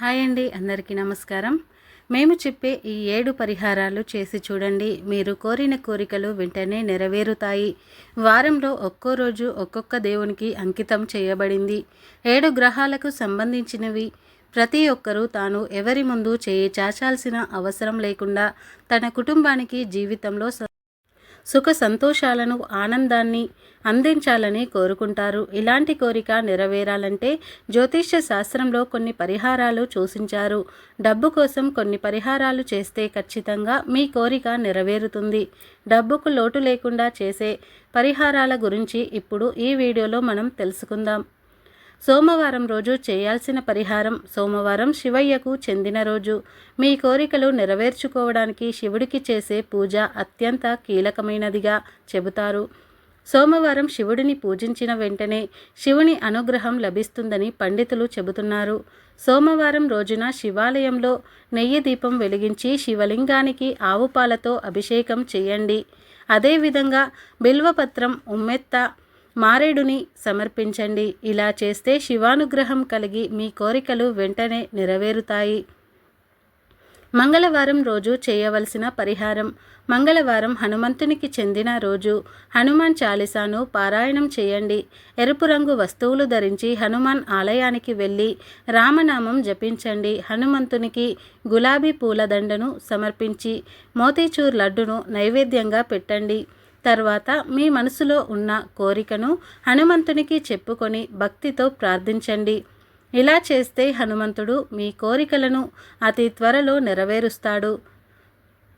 Hi అండి అందరికీ నమస్కారం. మేము చెప్పే ఈ ఏడు పరిహారాలు చేసి చూడండి. మీరు కోరిన కోరికలు వెంటనే నెరవేరుతాయి. వారంలో ఒక్కో రోజు ఒక్కొక్క దేవునికి అంకితం చేయబడింది. ఏడు గ్రహాలకు సంబంధించినవి. ప్రతి ఒక్కరూ తాను ఎవరి ముందు చేయి చాచాల్సిన అవసరం లేకుండా తన కుటుంబానికి జీవితంలో సుఖ సంతోషాలను ఆనందాన్ని అందించాలని కోరుకుంటారు. ఇలాంటి కోరిక నెరవేరాలంటే జ్యోతిష్య శాస్త్రంలో కొన్ని పరిహారాలు సూచించారు డబ్బు కోసం కొన్ని పరిహారాలు చేస్తే ఖచ్చితంగా మీ కోరిక నెరవేరుతుంది. డబ్బుకు లోటు లేకుండా చేసే పరిహారాల గురించి ఇప్పుడు ఈ వీడియోలో మనం తెలుసుకుందాం. సోమవారం రోజు చేయాల్సిన పరిహారం సోమవారం శివయ్యకు చెందిన రోజు. మీ కోరికలు నెరవేర్చుకోవడానికి శివుడికి చేసే పూజ అత్యంత కీలకమైనదిగా చెబుతారు. సోమవారం శివుడిని పూజించిన వెంటనే శివుని అనుగ్రహం లభిస్తుందని పండితులు చెబుతున్నారు. సోమవారం రోజున శివాలయంలో నెయ్యి దీపం వెలిగించి శివలింగానికి ఆవు పాలతో అభిషేకం చేయండి. అదేవిధంగా బిల్వపత్రం ఉమ్మెత్త మారేడుని సమర్పించండి. ఇలా చేస్తే శివానుగ్రహం కలిగి మీ కోరికలు వెంటనే నెరవేరుతాయి. మంగళవారం రోజు చేయవలసిన పరిహారం. మంగళవారం హనుమంతునికి చెందిన రోజు. హనుమాన్ చాలీసాను పారాయణం చేయండి. ఎరుపు రంగు వస్తువులు ధరించి హనుమాన్ ఆలయానికి వెళ్ళి రామనామం జపించండి. హనుమంతునికి గులాబీ పూలదండను సమర్పించి మోతీచూర్ లడ్డును నైవేద్యంగా పెట్టండి. తర్వాత మీ మనసులో ఉన్న కోరికను హనుమంతునికి చెప్పుకొని భక్తితో ప్రార్థించండి. ఇలా చేస్తే హనుమంతుడు మీ కోరికలను అతి త్వరలో నెరవేరుస్తాడు.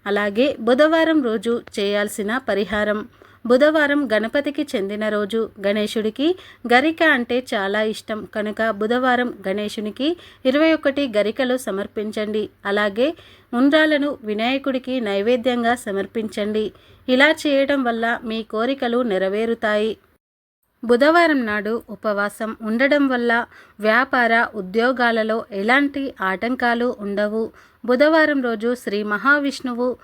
అలాగే బుధవారం రోజు చేయాల్సిన పరిహారం. బుధవారం గణపతికి చెందిన రోజు గణేశుడికి గరిక అంటే చాలా ఇష్టం. కనుక బుధవారం గణేశునికి ఇరవై ఒకటి గరికలు సమర్పించండి. అలాగే ఉండ్రాలను వినాయకుడికి నైవేద్యంగా సమర్పించండి. ఇలా చేయడం వల్ల మీ కోరికలు నెరవేరుతాయి. బుధవారం నాడు ఉపవాసం ఉండడం వల్ల వ్యాపార ఉద్యోగాలలో ఎలాంటి ఆటంకాలు ఉండవు. బుధవారం రోజు శ్రీ మహావిష్ణువు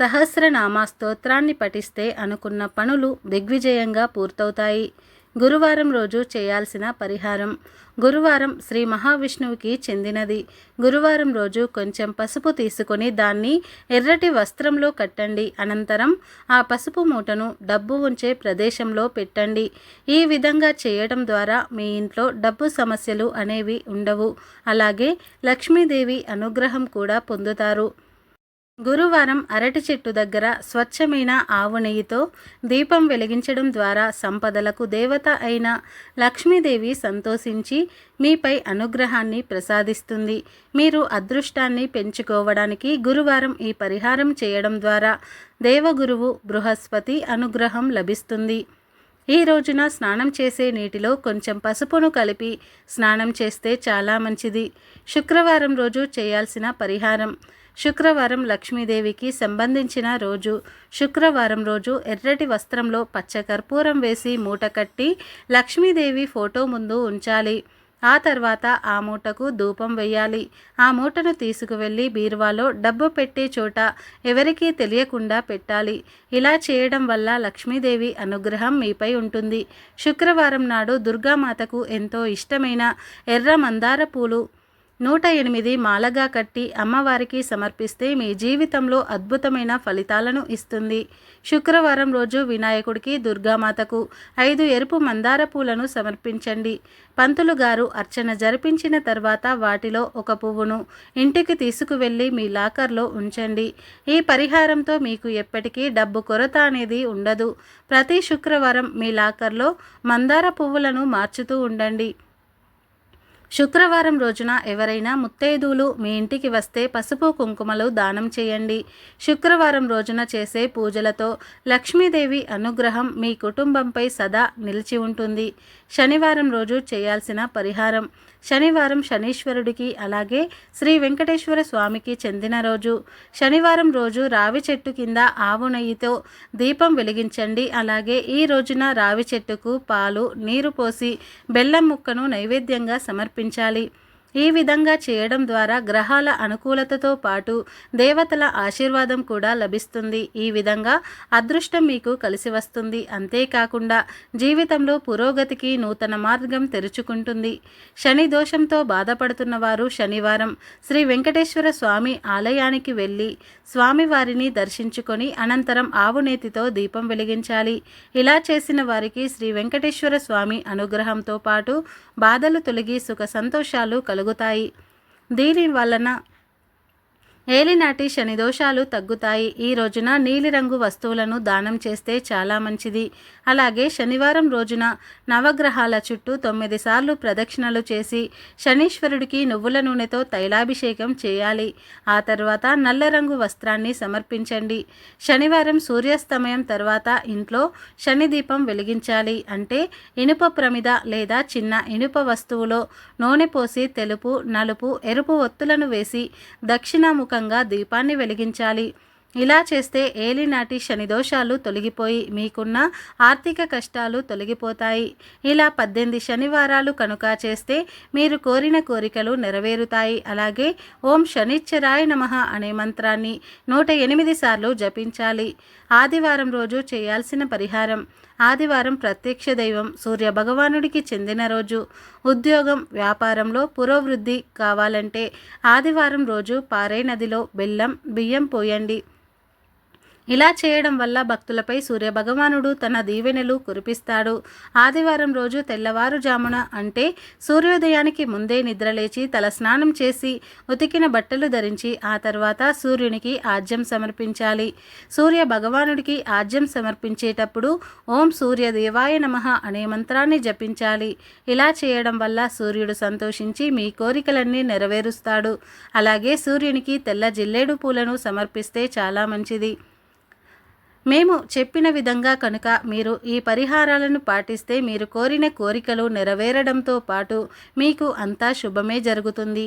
సహస్రనామా స్తోత్రాన్ని పఠిస్తే అనుకున్న పనులు దిగ్విజయంగా పూర్తవుతాయి. గురువారం రోజు చేయాల్సిన పరిహారం. గురువారం శ్రీ మహావిష్ణువుకి చెందినది. గురువారం రోజు కొంచెం పసుపు తీసుకొని దాన్ని ఎర్రటి వస్త్రంలో కట్టండి. అనంతరం ఆ పసుపు మూటను డబ్బు ఉంచే ప్రదేశంలో పెట్టండి. ఈ విధంగా చేయడం ద్వారా మీ ఇంట్లో డబ్బు సమస్యలు అనేవి ఉండవు. అలాగే లక్ష్మీదేవి అనుగ్రహం కూడా పొందుతారు. గురువారం అరటి చెట్టు దగ్గర స్వచ్ఛమైన ఆవు నెయ్యితో దీపం వెలిగించడం ద్వారా సంపదలకు దేవత అయిన లక్ష్మీదేవి సంతోషించి మీపై అనుగ్రహాన్ని ప్రసాదిస్తుంది. మీరు అదృష్టాన్ని పెంచుకోవడానికి గురువారం ఈ పరిహారం చేయడం ద్వారా దేవగురువు బృహస్పతి అనుగ్రహం లభిస్తుంది. ఈ రోజున స్నానం చేసే నీటిలో కొంచెం పసుపును కలిపి స్నానం చేస్తే చాలా మంచిది. శుక్రవారం రోజు చేయాల్సిన పరిహారం. శుక్రవారం లక్ష్మీదేవికి సంబంధించిన రోజు. శుక్రవారం రోజు ఎర్రటి వస్త్రంలో పచ్చ కర్పూరం వేసి మూట కట్టి లక్ష్మీదేవి ఫోటో ముందు ఉంచాలి. ఆ తర్వాత ఆ మూటకు ధూపం వేయాలి ఆ మూటను తీసుకువెళ్ళి బీరువాలో డబ్బు పెట్టే చోట ఎవరికీ తెలియకుండా పెట్టాలి. ఇలా చేయడం వల్ల లక్ష్మీదేవి అనుగ్రహం మీపై ఉంటుంది. శుక్రవారం నాడు దుర్గామాతకు ఎంతో ఇష్టమైన ఎర్ర మందార పూలు నూట ఎనిమిది మాలగా కట్టి అమ్మవారికి సమర్పిస్తే మీ జీవితంలో అద్భుతమైన ఫలితాలను ఇస్తుంది. శుక్రవారం రోజు వినాయకుడికి దుర్గామాతకు ఐదు ఎరుపు మందార పూలను సమర్పించండి. పంతులు గారు అర్చన జరిపించిన తర్వాత వాటిలో ఒక పువ్వును ఇంటికి తీసుకువెళ్ళి మీ లాకర్లో ఉంచండి. ఈ పరిహారంతో మీకు ఎప్పటికీ డబ్బు కొరత అనేది ఉండదు. ప్రతి శుక్రవారం మీ లాకర్లో మందార పువ్వులను మార్చుతూ ఉండండి. శుక్రవారం రోజున ఎవరైనా ముత్తైదువులు మీ ఇంటికి వస్తే పసుపు కుంకుమలు దానం చేయండి. శుక్రవారం రోజున చేసే పూజలతో లక్ష్మీదేవి అనుగ్రహం మీ కుటుంబంపై సదా నిలిచి ఉంటుంది. శనివారం రోజు చేయాల్సిన పరిహారం. శనివారం శనీశ్వరుడికి అలాగే శ్రీ వెంకటేశ్వర స్వామికి చెందిన రోజు. శనివారం రోజు రావి చెట్టు కింద ఆవు నెయ్యితో దీపం వెలిగించండి. అలాగే ఈ రోజున రావి చెట్టుకు పాలు నీరు పోసి బెల్లం ముక్కను నైవేద్యంగా చూపించాలి ఈ విధంగా చేయడం ద్వారా గ్రహాల అనుకూలతతో పాటు దేవతల ఆశీర్వాదం కూడా లభిస్తుంది. ఈ విధంగా అదృష్టం మీకు కలిసి వస్తుంది. అంతేకాకుండా జీవితంలో పురోగతికి నూతన మార్గం తెరుచుకుంటుంది. శని దోషంతో బాధపడుతున్న వారు శనివారం శ్రీ వెంకటేశ్వర స్వామి ఆలయానికి వెళ్ళి స్వామివారిని దర్శించుకొని అనంతరం ఆవునేతితో దీపం వెలిగించాలి. ఇలా చేసిన వారికి శ్రీ వెంకటేశ్వర స్వామి అనుగ్రహంతో పాటు బాధలు తొలగి సుఖ సంతోషాలు కలుగుతాయి దీని వలన ఏలినాటి శని దోషాలు తగ్గుతాయి. ఈ రోజున నీలిరంగు వస్తువులను దానం చేస్తే చాలా మంచిది. అలాగే శనివారం రోజున నవగ్రహాల చుట్టూ తొమ్మిది సార్లు ప్రదక్షిణలు చేసి శనీశ్వరుడికి నువ్వుల నూనెతో తైలాభిషేకం చేయాలి. ఆ తర్వాత నల్ల రంగు వస్త్రాన్ని సమర్పించండి. శనివారం సూర్యాస్తమయం తర్వాత ఇంట్లో శని దీపం వెలిగించాలి. అంటే ఇనుప ప్రమిద లేదా చిన్న ఇనుప వస్తువులో నూనె పోసి తెలుపు నలుపు ఎరుపు ఒత్తులను వేసి దక్షిణాముఖ పూర్వకంగా దీపాన్ని వెలిగించాలి. ఇలా చేస్తే ఏలినాటి శని దోషాలు తొలగిపోయి మీకున్న ఆర్థిక కష్టాలు తొలగిపోతాయి. ఇలా పద్దెనిమిది శనివారాలు కనుక చేస్తే మీరు కోరిన కోరికలు నెరవేరుతాయి. అలాగే ఓం శనిచ్చరాయ నమ అనే మంత్రాన్ని నూట ఎనిమిది సార్లు జపించాలి. ఆదివారం రోజు చేయాల్సిన పరిహారం. ఆదివారం ప్రత్యక్ష దైవం సూర్య భగవానుడికి చెందిన రోజు. ఉద్యోగం వ్యాపారంలో పురోవృద్ధి కావాలంటే ఆదివారం రోజు పారే నదిలో బెల్లం బియ్యం పోయండి. ఇలా చేయడం వల్ల భక్తులపై సూర్యభగవానుడు తన దీవెనలు కురిపిస్తాడు. ఆదివారం రోజు తెల్లవారుజామున అంటే సూర్యోదయానికి ముందే నిద్రలేచి తల స్నానం చేసి ఉతికిన బట్టలు ధరించి ఆ తర్వాత సూర్యునికి ఆజ్యం సమర్పించాలి. సూర్య భగవానుడికి ఆజ్యం సమర్పించేటప్పుడు ఓం సూర్య దేవాయ నమ అనే మంత్రాన్ని జపించాలి. ఇలా చేయడం వల్ల సూర్యుడు సంతోషించి మీ కోరికలన్నీ నెరవేరుస్తాడు. అలాగే సూర్యునికి తెల్ల జిల్లేడు పూలను సమర్పిస్తే చాలా మంచిది. మేము చెప్పిన విధంగా కనుక మీరు ఈ పరిహారాలను పాటిస్తే మీరు కోరిన కోరికలు నెరవేరడంతో పాటు మీకు అంతా శుభమే జరుగుతుంది.